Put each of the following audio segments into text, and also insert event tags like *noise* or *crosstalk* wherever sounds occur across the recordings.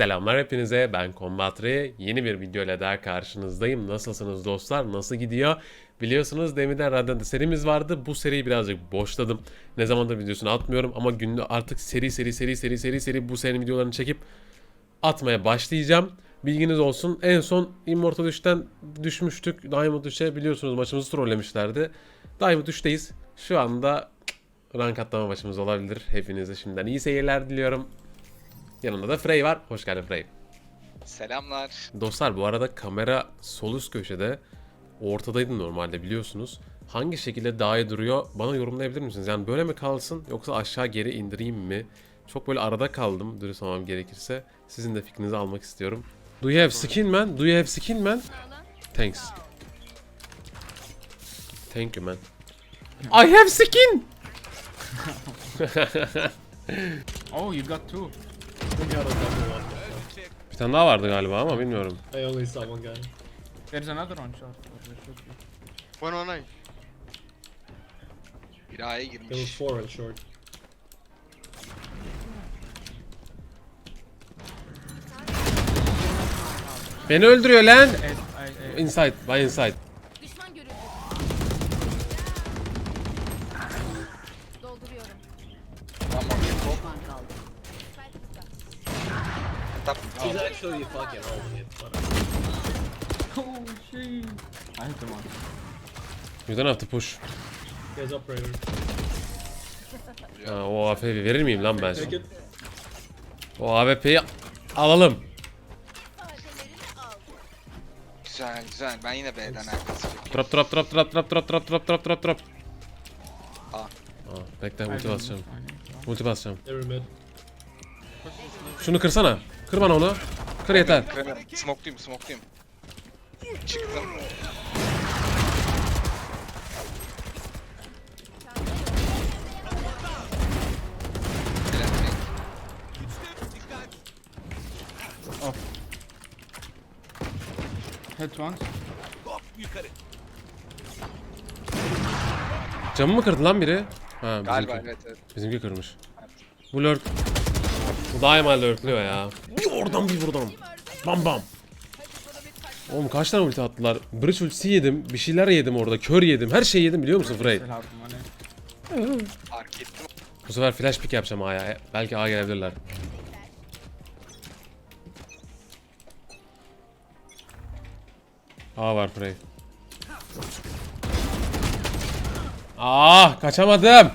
Selamlar hepinize ben Combatri. Yeni bir video ile daha karşınızdayım. Nasılsınız dostlar? Nasıl gidiyor? Biliyorsunuz deminden Radiant serimiz vardı. Bu seriyi birazcık boşladım. Ne zamandır videosunu atmıyorum ama günde artık seri seri seri seri seri seri bu serinin videolarını çekip atmaya başlayacağım. Bilginiz olsun. En son Immortal 3'ten düşmüştük. Diamond 3'e biliyorsunuz maçımızı trollemişlerdi. Diamond 3'teyiz. Şu anda rank atlama maçımız olabilir. Hepinize şimdiden iyi seyirler diliyorum. Yanında da Frey var. Hoş geldin Frey. Selamlar. Dostlar bu arada kamera sol üst köşede ortadaydı normalde biliyorsunuz. Hangi şekilde daha iyi duruyor bana yorumlayabilir misiniz? Yani böyle mi kalsın yoksa aşağı geri indireyim mi? Çok böyle arada kaldım dürüst olmam gerekirse. Sizin de fikrinizi almak istiyorum. Do you have skin man? Do you have skin man? Thanks. Thank you man. I have skin! *laughs* Oh, you got two. Bir tane daha vardı galiba ama bilmiyorum. I only saw one guy. There's another one shot. There should be. One on nine. Bir A'ya There was girmiş. four in short. Beni öldürüyor lan! Eight, I, I, Inside, by inside. Tap. He's actually fucking holding it. But oh shit! I hit him one. You don't have to push. guys operator. Ha, o AWP'yi verir miyim lan ben? Take it. O AWP'yi alalım. Güzel güzel. Ben yine B'den çekiyorum. Drop drop drop drop drop drop drop drop drop drop drop. A. Aa, bekle ulti basacağım. Ulti basacağım. Mid. Şunu kırsana. Kır bana onu. Kır yeter. Smokluyum smokluyum. Çıktım. Bilemedim. Hit once. Camı mı kırdı lan biri? Ha Galiba bizimki. evet evet. Bizimki kırmış. Bu lurk. Bu daima lurkluyor ya. Oradan bir buradan. Bam bam. Oğlum kaç tane ulti attılar? Bridge ultisi yedim. Bir şeyler yedim orada. Kör yedim. Her şeyi yedim biliyor musun Frey? Fark ettim. Bu sefer flash pick yapacağım A'ya. Belki A gelebilirler. A var Frey. Ah kaçamadım.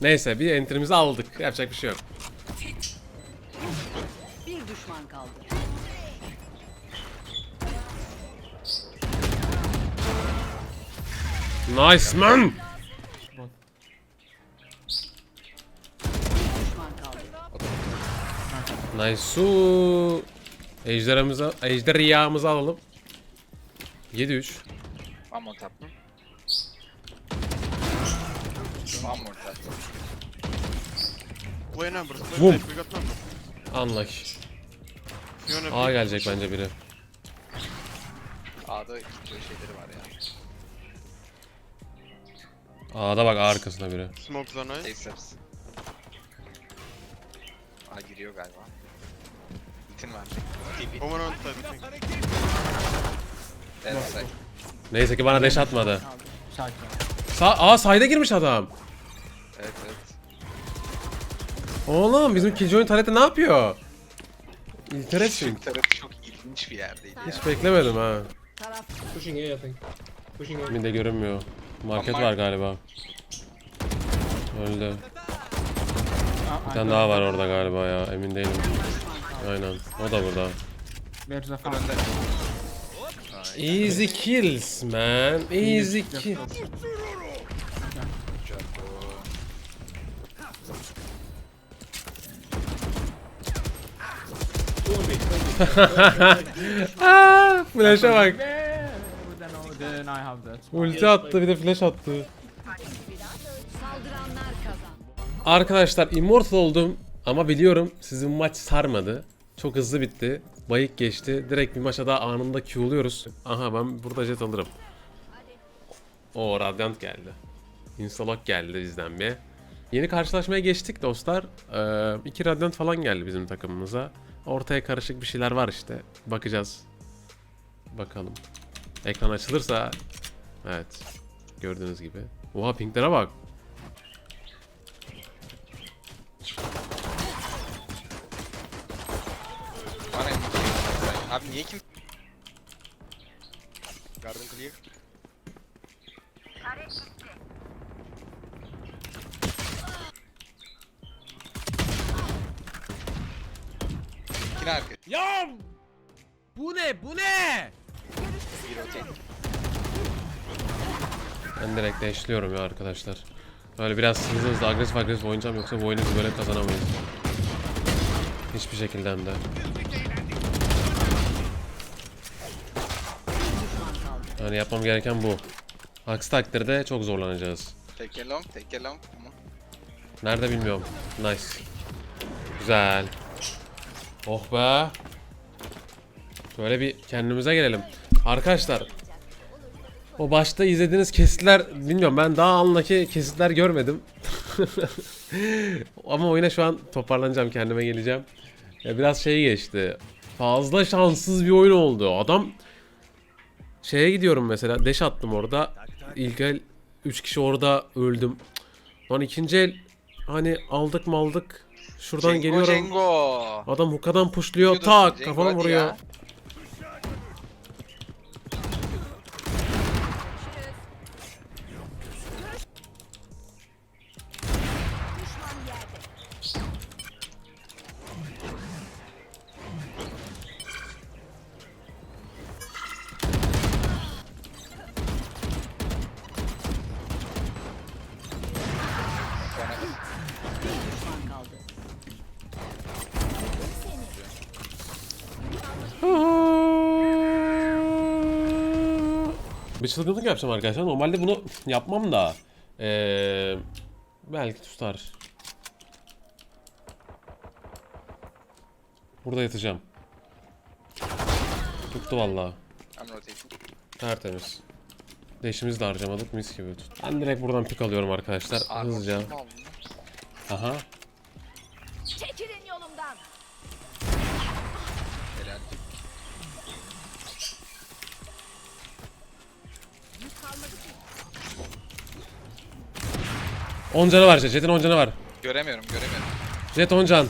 Neyse bir enterimizi aldık. Yapacak bir şey yok düşman kaldı. Nice man. Nice su. Ejderhamızı, ejderhamızı alalım. 7-3. Amon taptım. Amon taptım. Play numbers, play Boom. Unlucky. A pick? gelecek bence biri. A'da gidiyor şeyleri var ya. A'da bak A arkasında biri. Smokes on nice. Aceps. A giriyor galiba. Bitin var. TP. One on side, I think. Evet say. Neyse ki bana deş atmadı. Sa Aa sayda girmiş adam. Evet evet. Oğlum bizim Killjoy'un taleti ne yapıyor? Interesting. Tarafı çok ilginç bir yerdeydi ya. Hiç beklemedim ha. Taraf Pushing A, I think. Pushing A. Minde görünmüyor. Market var galiba. Öldü. Bir tane daha var orada galiba ya. Emin değilim. Aynen. O da burada. Farm. Easy kills man. Easy kill. Aa, *laughs* flash'a bak. Then. Ulti attı bir de flash attı. Arkadaşlar immortal oldum ama biliyorum sizin maç sarmadı. Çok hızlı bitti. Bayık geçti. Direkt bir maça daha anında Q'luyoruz. Aha ben burada jet alırım. O Radiant geldi. Instalok geldi bizden bir. Yeni karşılaşmaya geçtik dostlar. Ee, iki Radiant falan geldi bizim takımımıza. Ortaya karışık bir şeyler var işte. Bakacağız. Bakalım. Ekran açılırsa evet. Gördüğünüz gibi. Oha pinklere bak. Abi niye kim? Garden clear. İkine arka. Ya bu ne bu ne? Ben direkt eşliyorum ya arkadaşlar. Böyle biraz hızlı hızlı agresif agresif oynayacağım yoksa bu oyunu böyle kazanamayız. Hiçbir şekilde hem de. Yani yapmam gereken bu. Aksi takdirde çok zorlanacağız. Take a long, take a long. Tamam. Nerede bilmiyorum. Nice. Güzel. Oh be. Böyle bir kendimize gelelim. Arkadaşlar. O başta izlediğiniz kesitler bilmiyorum ben daha anlaki kesitler görmedim. *laughs* Ama oyuna şu an toparlanacağım kendime geleceğim. Ya biraz şey geçti. Fazla şanssız bir oyun oldu. Adam şeye gidiyorum mesela. Deş attım orada. İlk el 3 kişi orada öldüm. Lan ikinci el hani aldık mı aldık. Şuradan Cengo, geliyorum. Cengo. Adam hukadan. Biliyorsun, Tak Cengo, kafama hadi vuruyor. ya. Bir çılgınlık yapacağım arkadaşlar. Normalde bunu yapmam da. Ee, belki tutar. Burada yatacağım. Tuttu vallahi. Tertemiz. Deşimizi de harcamadık mis gibi tut. Ben direkt buradan pik alıyorum arkadaşlar. Hızlıca. Aha. 10 canı var Jet'in 10 var. Göremiyorum göremiyorum. Jet 10 can.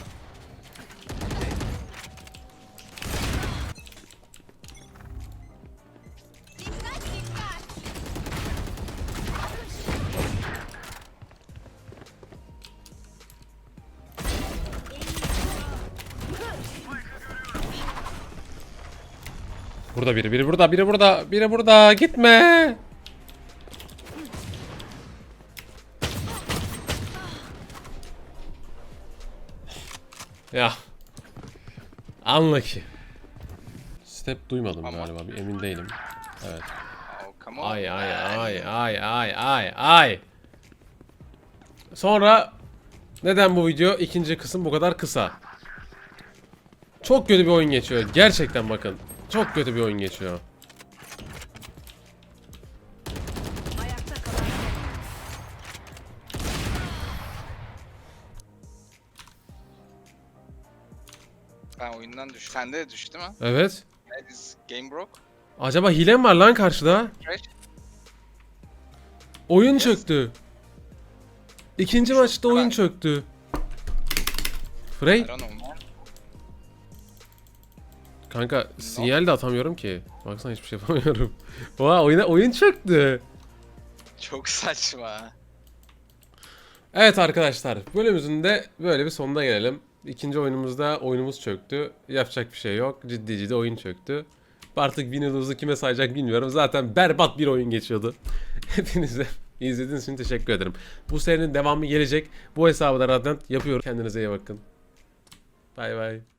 Burada biri, biri burada, biri burada, biri burada. Gitme. Ya. Unlucky. Step duymadım Ama- galiba. Bir emin değilim. Evet. Oh. Ay ay ay ay ay ay ay. Sonra neden bu video ikinci kısım bu kadar kısa? Çok kötü bir oyun geçiyor. Gerçekten bakın. Çok kötü bir oyun geçiyor. Ben oyundan düş. Sende de düştü mü? Evet. İs game broke. Acaba hile mi var lan karşıda? Crash. Oyun çöktü. İkinci maçta oyun çöktü. Frey, I don't know man. kanka sinyal de atamıyorum ki. Baksana hiçbir şey yapamıyorum. *laughs* Oha oyuna oyun çöktü. Çok saçma. Evet arkadaşlar bölümümüzün de böyle bir sonuna gelelim. İkinci oyunumuzda oyunumuz çöktü. Yapacak bir şey yok. Ciddi ciddi oyun çöktü. Artık Windows kime sayacak bilmiyorum. Zaten berbat bir oyun geçiyordu. *laughs* Hepinize izlediğiniz için teşekkür ederim. Bu serinin devamı gelecek. Bu hesabı da zaten yapıyorum. Kendinize iyi bakın. Bay bay.